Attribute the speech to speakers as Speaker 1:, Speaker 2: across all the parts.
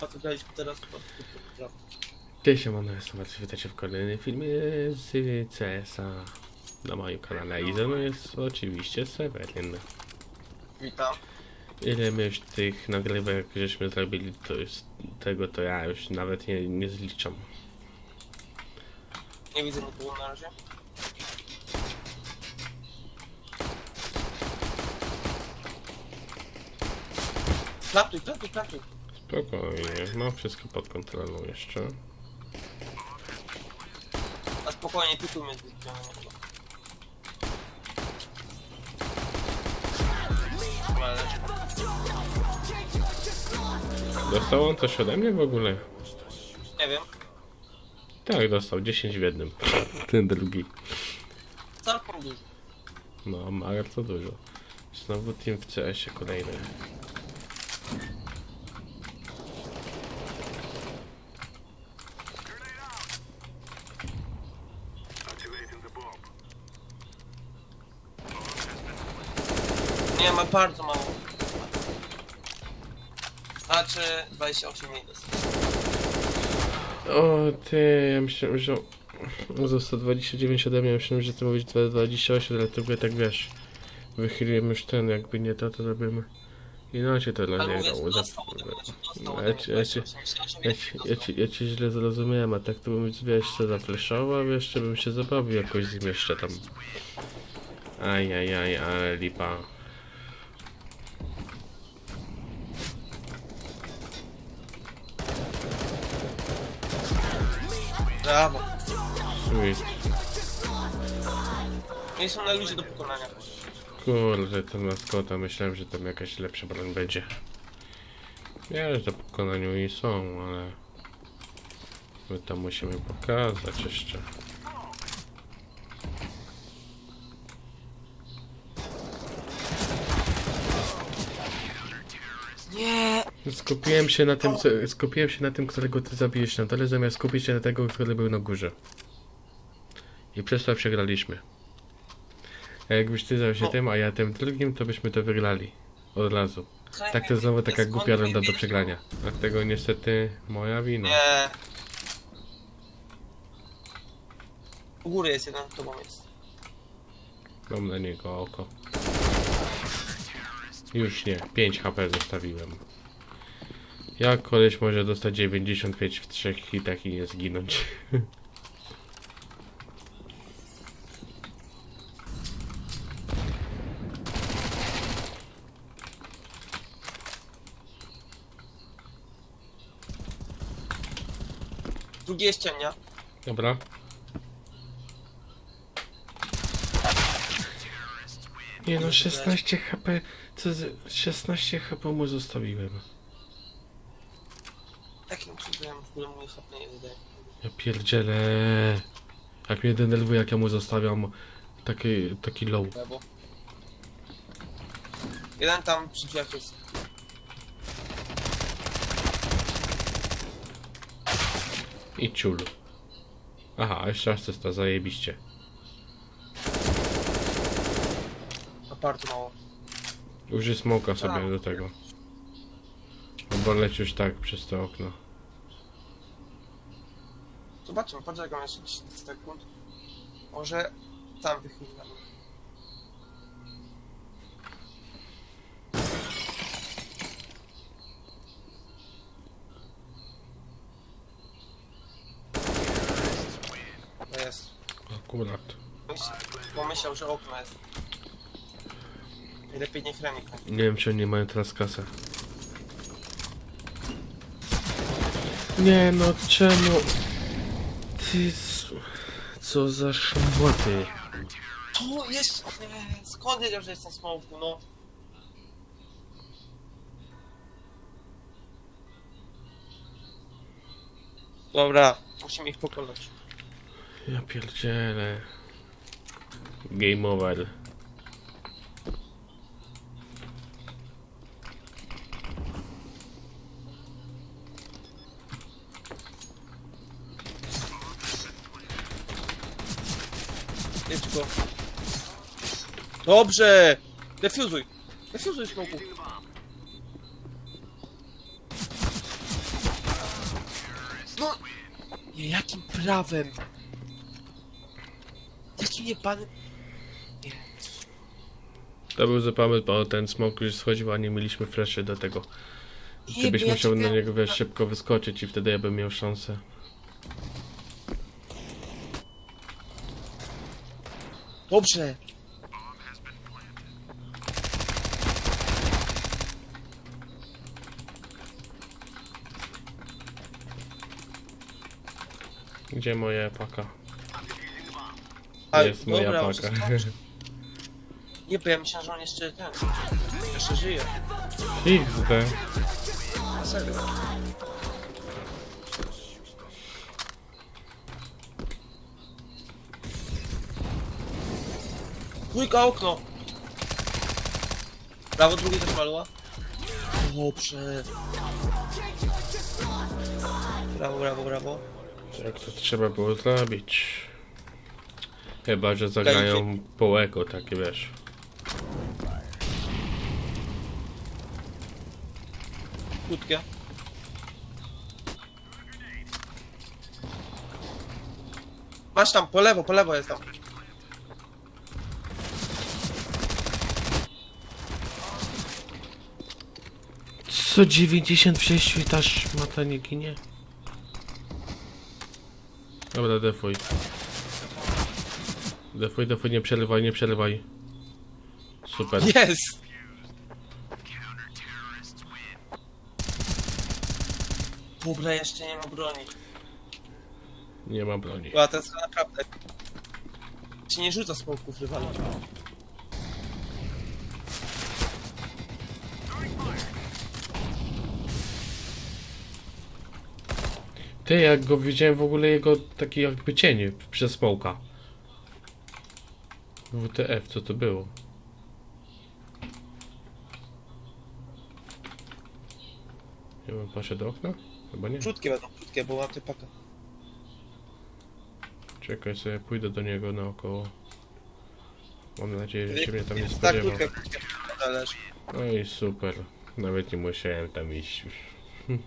Speaker 1: A to graliśmy teraz pod.
Speaker 2: Cześć, jestem Marcin, witajcie w kolejnym filmie z CS-a na moim kanale i ze mną jest oczywiście Seweryn.
Speaker 1: Witam.
Speaker 2: Ile my już tych nagrywek żeśmy zrobili, to jest tego to ja już nawet nie, nie zliczam.
Speaker 1: Nie widzę nikogo na razie. Platuj, platuj, platuj.
Speaker 2: Spokojnie, mam wszystko pod kontrolą jeszcze.
Speaker 1: A spokojnie, tytuł mnie. Ale
Speaker 2: Dostał on coś ode mnie w ogóle?
Speaker 1: nie wiem.
Speaker 2: Tak, dostał 10 w jednym. Ten drugi.
Speaker 1: Całkiem dużo.
Speaker 2: No, bardzo dużo. Znowu team w CS-ie kolejny.
Speaker 1: Nie, ma bardzo mało. Znaczy 28 minut.
Speaker 2: O, ty, ja myślałem, że... No, Został 29 ode mnie, myślałem, że ty mówisz 28, ale to by tak wiesz... Wychyliłem już ten, jakby nie to, to robimy... Inaczej to dla
Speaker 1: Ale
Speaker 2: niego.
Speaker 1: mówię,
Speaker 2: Za...
Speaker 1: dostał ode mnie, dostał
Speaker 2: No,
Speaker 1: ode
Speaker 2: ja
Speaker 1: mnie
Speaker 2: ci- ja ci-
Speaker 1: 28,
Speaker 2: Ja ci, ja, ci, ja ci źle zrozumiałem, a tak to bym wiesz co zafleszował, jeszcze bym się zabawił jakoś z nim jeszcze tam. Ajajaj, ale lipa.
Speaker 1: Brawo.
Speaker 2: Sweet.
Speaker 1: Nie są na ludzie do pokonania.
Speaker 2: Kurde, ten maskota, myślałem, że tam jakaś lepsza broń będzie. Wiesz, do pokonaniu i są, ale... My to musimy pokazać jeszcze. Skupiłem się na tym, co, skupiłem się na tym, którego ty zabijesz na dole, zamiast skupić się na tego, który był na górze. I przez to przegraliśmy. A jakbyś ty zajął się
Speaker 1: No.
Speaker 2: tym, a ja tym drugim, to byśmy to wygrali. Od razu. Tak to znowu taka głupia runda do przegrania. Dlatego niestety moja wina.
Speaker 1: Nie. U góry jest jeden, tobą jest.
Speaker 2: Mam na niego oko. Już nie, 5 HP zostawiłem. Jak koleś może dostać 95 w trzech hitach i nie zginąć?
Speaker 1: Drugie jest ciemnia.
Speaker 2: Dobra. Nie no, 16 HP, co z... 16 HP mu zostawiłem.
Speaker 1: Jakim cudem w ogóle mój HP nie zadaje?
Speaker 2: Ja pierdzielę. Jak mnie denerwuje, jak ja mu zostawiam taki, taki low.
Speaker 1: Lewo. Jeden tam przy drzwiach jest.
Speaker 2: I ciul. Aha, jeszcze asysta, zajebiście.
Speaker 1: A bardzo mało.
Speaker 2: Użyj smoka sobie
Speaker 1: Tak.
Speaker 2: do tego. Bo leci już tak przez to okno.
Speaker 1: Zobaczymy, poczekam jeszcze 10 sekund. Może tam wychylam. To jest.
Speaker 2: Akurat.
Speaker 1: Myśl- Pomyślał, że okno jest. Lepiej nie chroni.
Speaker 2: Nie wiem, czy oni mają teraz kasę. Nie no, czemu? Ty... Co za szmoty.
Speaker 1: Tu jest! Nie, skąd wiedział, że jestem smoku, no? Dobra, musimy ich pokonać.
Speaker 2: Ja pierdzielę. Game over.
Speaker 1: Jedź go. Dobrze! Defuzuj! Defuzuj smoku! Nie, jakim prawem? Jakim jebanym...
Speaker 2: To był zapamy, bo ten smok już schodził, a nie mieliśmy fleszy do tego. Ty
Speaker 1: Nie,
Speaker 2: byś
Speaker 1: bo ja
Speaker 2: musiał na
Speaker 1: czekałem-
Speaker 2: niego wiesz, szybko wyskoczyć i wtedy ja bym miał szansę.
Speaker 1: Dobrze.
Speaker 2: Gdzie moja paka?
Speaker 1: A,
Speaker 2: Jest moja
Speaker 1: dobra,
Speaker 2: paka.
Speaker 1: Nie, bo ja myślałem, że on jeszcze ten... Jeszcze żyje. Na serio. Dwójka okno! Prawo, drugie też malła. Dobrze. Brawo, brawo, brawo.
Speaker 2: Jak to trzeba było zrobić? Chyba, że zagrają po eko, takie wiesz.
Speaker 1: Krótkie. Masz tam, po lewo, po lewo jest tam.
Speaker 2: Co 96 świtasz mata nie ginie? Dobra, defuj. Defuj, defuj, nie przerywaj, nie przerywaj. Super.
Speaker 1: Jest! Dobra, jeszcze nie ma broni.
Speaker 2: Nie ma broni.
Speaker 1: Była skan naprawdę. Ci nie rzuca smoków rywala.
Speaker 2: Ty, jak go widziałem w ogóle jego taki jakby cień przez smoka. WTF, co to było? Nie wiem, poszedł do okna? Chyba nie.
Speaker 1: Krótkie będą, krótkie, bo mam ty paka.
Speaker 2: Czekaj sobie, pójdę do niego naokoło. Mam nadzieję, że się mnie tam nie
Speaker 1: Tak, krótkie. Należy.
Speaker 2: No i super. Nawet nie musiałem tam iść.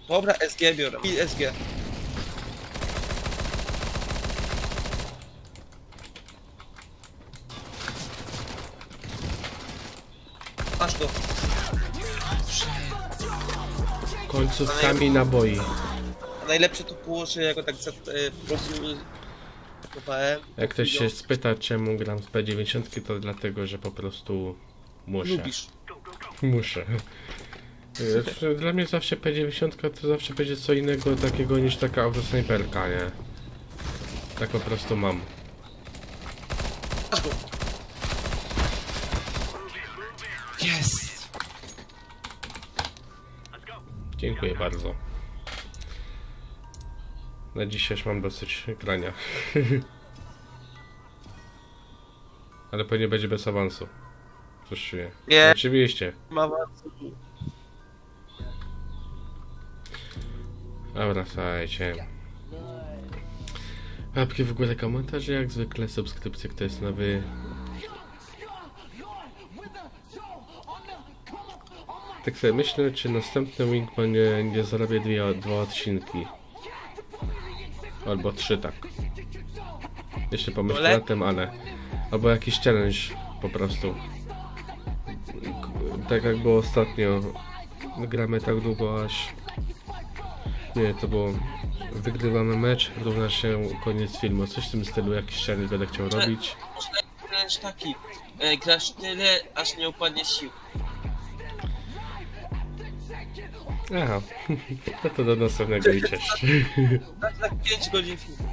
Speaker 1: Dobra, SG biorę. I SG. Masz go.
Speaker 2: Końcówkami naboi.
Speaker 1: A najlepsze to było, że ja go tak za, po prostu.
Speaker 2: Jak ktoś się spyta, czemu gram z P90, to dlatego, że po prostu muszę.
Speaker 1: Lubisz.
Speaker 2: Muszę. Znaczy, Dla mnie zawsze P90 to zawsze będzie co innego takiego niż taka autosnajperka, nie? Tak po prostu mam.
Speaker 1: Masz go. Jest.
Speaker 2: Dziękuję bardzo. Na dzisiaj już mam dosyć grania. Ale pewnie będzie bez awansu. Coś czuję.
Speaker 1: Nie.
Speaker 2: Oczywiście.
Speaker 1: Mama.
Speaker 2: Dobra, słuchajcie. Łapki w górę, komentarze, jak zwykle, subskrypcje, kto jest nowy. Tak sobie myślę, czy następny Wingman nie, nie zarabia dwie, dwa odcinki. Albo trzy, tak. Jeszcze pomyślę nad tym, ale... Albo jakiś challenge, po prostu. Tak jak było ostatnio. Gramy tak długo, aż... Nie, to było... Wygrywamy mecz, równa się koniec filmu. Coś w tym stylu, jakiś challenge będę chciał robić.
Speaker 1: Można taki. E, grasz tyle, aż nie upadnie sił.
Speaker 2: Aha, no to do następnego i cześć.
Speaker 1: Tak, tak 5 godzin filmu.